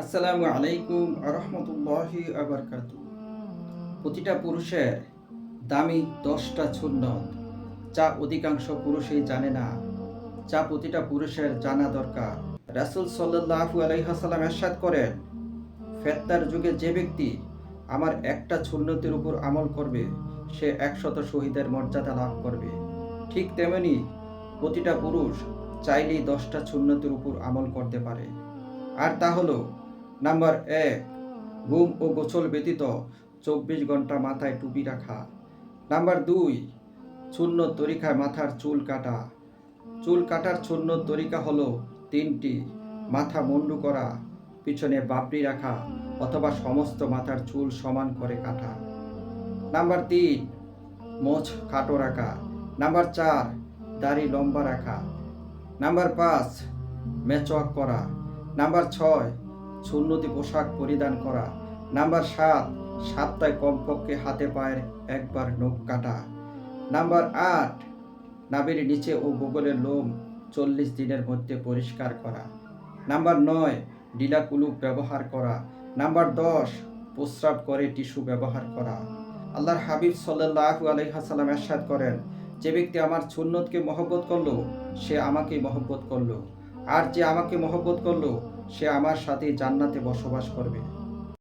আসসালামু আলাইকুম আরহামতুল্লাহি আবরকাত প্রতিটা পুরুষের দামি দশটা সুন্নত, যা অধিকাংশ পুরুষই জানে না, যা প্রতিটা পুরুষের জানা দরকার। রাসুল সাল্লাহু আলাইহাসাল্লাম এরশাদ করেন ফেত্তার যুগে যে ব্যক্তি আমার একটা সুন্নতির উপর আমল করবে, সে একশত শহীদের মর্যাদা লাভ করবে। ঠিক তেমনি প্রতিটা পুরুষ চাইলেই দশটা সুন্নতির উপর আমল করতে পারে। আর তা হলো নাম্বার এক, ঘুম ও গোসল ব্যতীত চব্বিশ ঘণ্টা মাথায় টুপি রাখা। নাম্বার দুই, শূন্য তরিকায় মাথার চুল কাটা। চুল কাটার শূন্য তরিকা হলো তিনটি, মাথা মুন্ডু করা, পিছনে বাপড়ি রাখা অথবা সমস্ত মাথার চুল সমান করে কাটা। নাম্বার তিন মোছ খাটো রাখা। নাম্বার চার, দাড়ি লম্বা রাখা। নাম্বার পাঁচ মেচওয়াক করা। নাম্বার ছয় সুন্নতি পোশাক পরিধান করা। নাম্বার সাত, সাতটায় কমপক্ষে হাতে পায়ের একবার নখ কাটা। নাম্বার আট নাবির নিচে ও গোগলের লোম চল্লিশ দিনের মধ্যে পরিষ্কার করা। নাম্বার নয় ডিলা কুলুপ ব্যবহার করা। নাম্বার দশ, প্রস্রাব করে টিস্যু ব্যবহার করা। আল্লাহর হাবিব সাল্লাহু আলহাসাল্লাম এরশাদ করেন, যে ব্যক্তি আমার সুন্নতকে মহব্বত করল, সে আমাকেই মহব্বত করল। আর যে আমাকে মহব্বত করল সে আমার সাথে জান্নাতে বসবাস করবে।